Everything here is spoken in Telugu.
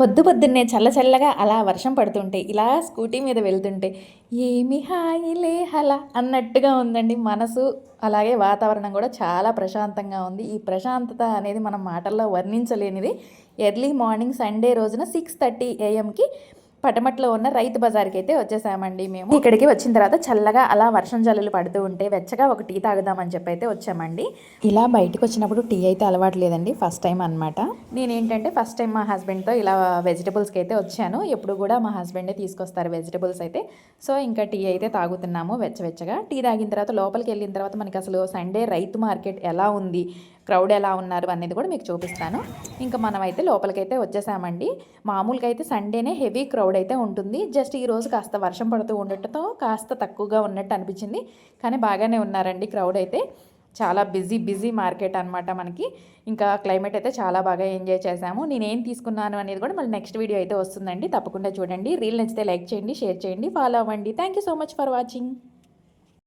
పొద్దు పొద్దున్నే చల్ల చల్లగా అలా వర్షం పడుతుంటే ఇలా స్కూటీ మీద వెళ్తుంటే ఏమి హాయిలే హల అన్నట్టుగా ఉందండి మనసు. అలాగే వాతావరణం కూడా చాలా ప్రశాంతంగా ఉంది. ఈ ప్రశాంతత అనేది మనం మాటల్లో వర్ణించలేనిది. ఎర్లీ మార్నింగ్ సండే రోజున సిక్స్ థర్టీ ఏఎంకి పటమట్లో ఉన్న రైతు బజార్కి అయితే వచ్చేసామండి మేము. ఇక్కడికి వచ్చిన తర్వాత చల్లగా అలా వర్షం జల్లులు పడుతూ ఉంటే వెచ్చగా ఒక టీ తాగుదామని చెప్పి అయితే వచ్చామండి. ఇలా బయటకు వచ్చినప్పుడు టీ అయితే అలవాటు లేదండి ఫస్ట్ టైం అనమాట నేనేంటంటే ఫస్ట్ టైం మా హస్బెండ్తో ఇలా వెజిటబుల్స్కి అయితే వచ్చాను. ఎప్పుడు కూడా మా హస్బెండే తీసుకొస్తారు వెజిటబుల్స్ అయితే. సో ఇంకా టీ అయితే తాగుతున్నాము వెచ్చవెచ్చగా టీ తాగిన తర్వాత లోపలికి వెళ్ళిన తర్వాత మనకి అసలు సండే రైతు మార్కెట్ ఎలా ఉంది? క్రౌడ్ ఎలా ఉన్నారు అనేది కూడా మీకు చూపిస్తాను. ఇంకా మనమైతే లోపలికైతే వచ్చేసామండి. మామూలుగా అయితే సండేనే హెవీ క్రౌడ్ అయితే ఉంటుంది. జస్ట్ ఈ రోజు కాస్త వర్షం పడుతూ ఉండటంతో కాస్త తక్కువగా ఉన్నట్టు అనిపించింది. కానీ బాగానే ఉన్నారండి క్రౌడ్ అయితే. చాలా బిజీ బిజీ మార్కెట్ అనమాట మనకి. ఇంకా క్లైమేట్ అయితే చాలా బాగా ఎంజాయ్ చేశాము. నేను తీసుకున్నాను అనేది కూడా మళ్ళీ నెక్స్ట్ వీడియో అయితే వస్తుందండి. తప్పకుండా చూడండి. రీల్ నచ్చితే లైక్ చేయండి షేర్ చేయండి ఫాలో అవ్వండి. Thank you so much for watching.